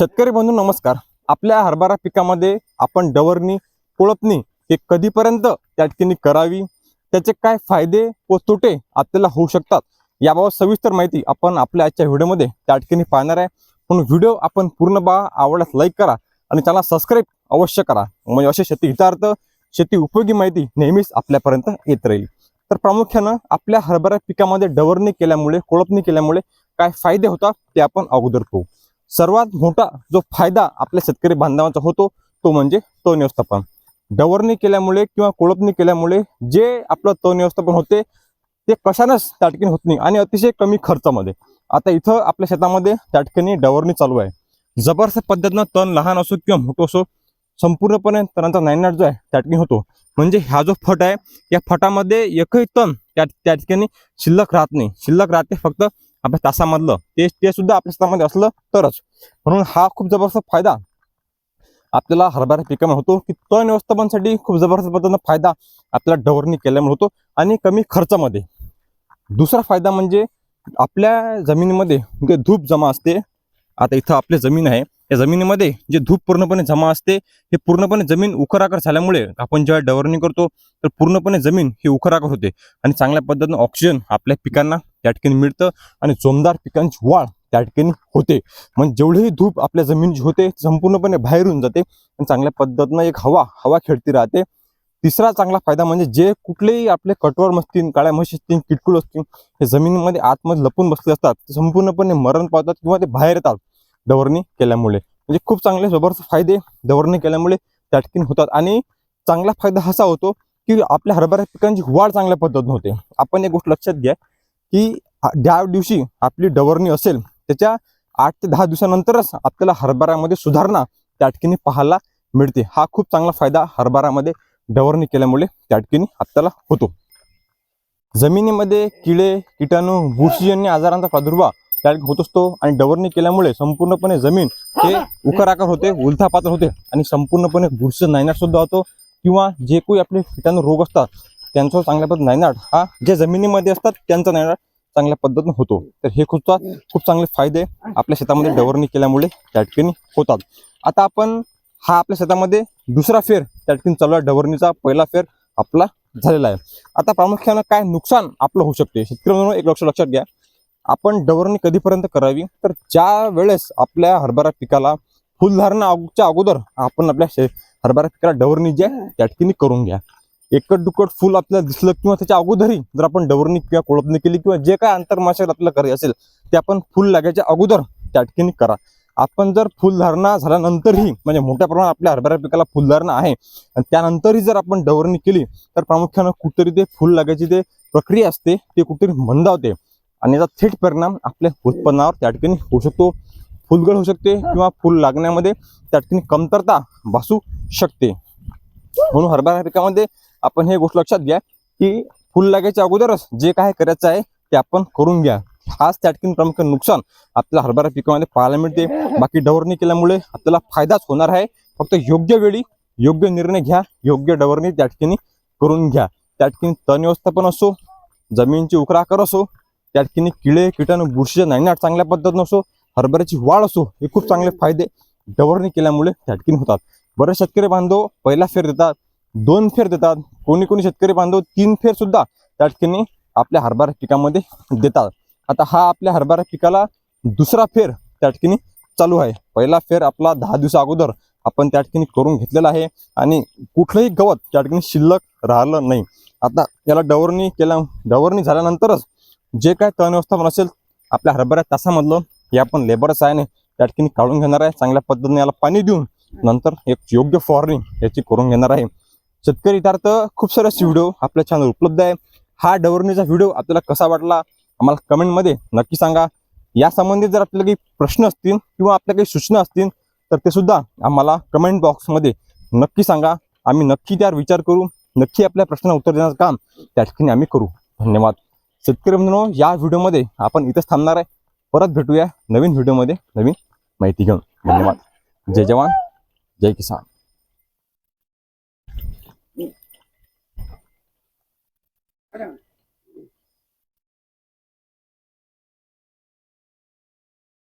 शेतकरी बंधू नमस्कार. आपल्या हरभरा पिकामध्ये आपण डवरणी कोळपणी हे कधीपर्यंत त्या ठिकाणी करावी? त्याचे काय फायदे व तोटे आपल्याला होऊ शकतात? याबाबत सविस्तर माहिती आपण आपल्या आजच्या व्हिडिओमध्ये त्या ठिकाणी पाहणार आहे. म्हणून व्हिडिओ आपण पूर्ण बा आवडल्यास लाईक करा आणि त्याला सबस्क्राईब अवश्य करा. म्हणजे असे शेती हितार्थ शेती उपयोगी माहिती नेहमीच आपल्यापर्यंत येत राहील. तर प्रामुख्यानं आपल्या हरभरा पिकामध्ये डवरणी केल्यामुळे कोळपणी केल्यामुळे काय फायदे होतात ते आपण अगोदर पाहू. सर्वात मोठा जो फायदा आपल्या शेतकरी बांधवांचा होतो तो म्हणजे तण व्यवस्थापन. डवरणी केल्यामुळे किंवा कोळपणी केल्यामुळे जे आपलं तण व्यवस्थापन होते ते कशानंच त्या ठिकाणी होत नाही आणि अतिशय कमी खर्चामध्ये. आता इथं आपल्या शेतामध्ये त्या ठिकाणी डवरणी चालू आहे. जबरदस्त पद्धतीनं तण लहान असो किंवा मोठं असो संपूर्णपणे तणांचा नायनाट जो आहे त्या ठिकाणी होतो. म्हणजे हा जो फट आहे या फटामध्ये एकही तण त्या त्या ठिकाणी शिल्लक राहत नाही. शिल्लक राहते फक्त आपल्या तासामधलं. ते ते सुद्धा आपल्या शेतामध्ये असलं तरच. म्हणून हा खूप जबरदस्त फायदा आपल्याला हरभरा पिकामध्ये होतो की तण व्यवस्थापनासाठी खूप जबरदस्त पद्धतीनं फायदा आपल्याला डवरणी केल्यामुळे होतो आणि कमी खर्चामध्ये. दुसरा फायदा म्हणजे आपल्या जमिनीमध्ये धूप जमा असते. आता इथं आपली जमीन आहे. या जमिनीमध्ये जे धूप पूर्णपणे जमा असते हे पूर्णपणे जमीन उखराकर झाल्यामुळे आपण जेव्हा डवरणी करतो तर पूर्णपणे जमीन ही उखराकर होते. आणि चांगल्या पद्धतीनं ऑक्सिजन आपल्या पिकांना त्या ठिकाणी मिळतं आणि जोमदार पिकांची वाढ त्या ठिकाणी होते. म्हणजे जेवढीही धूप आपल्या जमिनीची होते संपूर्णपणे बाहेर जाते आणि चांगल्या पद्धतीनं एक हवा हवा खेळती राहते. तिसरा चांगला फायदा म्हणजे जे कुठलेही आपले कटोर असतील काळ्या म्हशी असतील किटकुळ असतील हे जमिनीमध्ये आतमध्ये लपून बसले असतात ते संपूर्णपणे मरण पावतात किंवा ते बाहेर येतात. डवरणी केल्यामुळे. म्हणजे खूप चांगले जबरदस्त फायदे डवरणी केल्यामुळे त्या ठिकाणी होतात. आणि चांगला फायदा असा होतो की आपल्या हरभरा पिकांची वाढ चांगल्या पद्धतीने होते. आपण एक गोष्ट लक्षात घ्या की ज्या दिवशी आपली डवरणी असेल त्याच्या आठ ते दहा दिवसानंतरच आपल्याला हरभऱ्यामध्ये सुधारणा त्या पाहायला मिळते. हा खूप चांगला फायदा हरभऱ्यामध्ये डवरणी केल्यामुळे त्या ठिकाणी आपल्याला होतो. जमिनीमध्ये किडे किटाणू बुरशीजन्य आजारांचा प्रादुर्भाव त्या ठिकाणी होत असतो आणि डवरणी केल्यामुळे संपूर्णपणे जमीन ते उखराकार होते उलथापात्र होते आणि संपूर्णपणे बुरशी नायनाट सुद्धा होतो. किंवा जे काही आपले किटाणू रोग असतात त्यांचा चांगल्या पद्धतीने नायनाट हा जे जमिनीमध्ये असतात त्यांचा नायनाट चांगल्या पद्धतीने होतो. तर हे खूप खूप चांगले फायदे आपल्या शेतामध्ये डवरणी केल्यामुळे त्या ठिकाणी होतात. आता आपण हा आपल्या शेतामध्ये दुसरा फेर त्या ठिकाणी चालू आहे डवरणीचा पहिला फेर आपला झालेला आहे. आता प्रामुख्यानं काय नुकसान आपलं होऊ शकते? शेतकरी एक लक्ष लक्षात घ्या. आपण डवरणी कधीपर्यंत करावी? तर ज्या वेळेस आपल्या हरभरा पिकाला फुलधारणा अगोदर आपण आपल्या शे हरभरा पिकाला डवरणी जी आहे त्या ठिकाणी करून घ्या. एकट दुकट फुल आपल्याला दिसलं किंवा त्याच्या अगोदरही जर आपण डवरणी किंवा कोळपणी केली किंवा जे काय आंतरमाशाल आपल्याला करायचे असेल ते आपण फुल लागायच्या अगोदर त्या ठिकाणी करा. आपण जर फुलधारणा झाल्यानंतरही म्हणजे मोठ्या प्रमाणात आपल्या हरभरा पिकाला फुलधारणा आहे आणि त्यानंतरही जर आपण डवरणी केली तर प्रामुख्यानं कुठेतरी ते फुल लागायची ते प्रक्रिया असते ते कुठेतरी मंदावते. आणि याचा थेट परिणाम आपल्या उत्पन्नावर त्या ठिकाणी होऊ शकतो. फुलगळ होऊ शकते किंवा फुल लागण्यामध्ये त्या ठिकाणी कमतरता भासू शकते. म्हणून हरभरा पिकामध्ये आपण हे गोष्ट लक्षात घ्या की फुल लागायच्या अगोदरच जे काय करायचं आहे ते आपण करून घ्या. हाच त्या ठिकाणी प्रमुख नुकसान आपल्याला हरभरा पिकामध्ये पाहायला मिळते. बाकी डवरणी केल्यामुळे आपल्याला फायदाच होणार आहे. फक्त योग्य वेळी योग्य निर्णय घ्या योग्य डवरणी त्या ठिकाणी करून घ्या. त्या ठिकाणी तण व्यवस्थापन असो जमिनीची उकराकर असो त्या ठिकाणी किडे किटाणू बुरशीचे नायनाट चांगल्या पद्धतीनं असो हरभऱ्याची वाढ असो हे खूप चांगले फायदे डवरणी केल्यामुळे त्या होतात. बरेच शेतकरी बांधव पहिला फेर देतात दोन फेर देतात. कोणी कोणी शेतकरी बांधव तीन फेर सुद्धा त्या ठिकाणी आपल्या हरभरा पिकामध्ये देतात. आता हा आपल्या हरभरा पिकाला दुसरा फेर त्या ठिकाणी चालू आहे. पहिला फेर आपला दहा दिवसा अगोदर आपण त्या ठिकाणी करून घेतलेला आहे आणि कुठलंही गवत त्या ठिकाणी शिल्लक राहिलं नाही. आता याला डवरणी केल्या डवरणी झाल्यानंतरच जे काय तण व्यवस्थापन असेल आपल्या हरभरा तासामधलं हे आपण लेबर सहाय्याने त्या ठिकाणी काढून घेणार आहे. चांगल्या पद्धतीने याला पाणी देऊन नंतर एक योग्य फवारणी याची करून घेणार आहे. शेतकरी इथार्थ खूप सारे व्हिडिओ आपल्या चॅनल उपलब्ध आहे. हा डवरणीचा व्हिडिओ आपल्याला कसा वाटला आम्हाला कमेंटमध्ये नक्की सांगा. यासंबंधी जर आपल्याला काही प्रश्न असतील किंवा आपल्या काही सूचना असतील तर ते सुद्धा आम्हाला कमेंट बॉक्समध्ये नक्की सांगा. आम्ही नक्की त्यावर विचार करू. नक्की आपल्या प्रश्नांना उत्तर देण्याचं काम त्या ठिकाणी आम्ही करू. धन्यवाद. शेतकरी बंधूंनो या व्हिडिओमध्ये आपण इथंच थांबणार आहे. परत भेटूया नवीन व्हिडिओमध्ये. नवीन माहिती घेऊन. धन्यवाद. जय जवान. जय किसान. अरे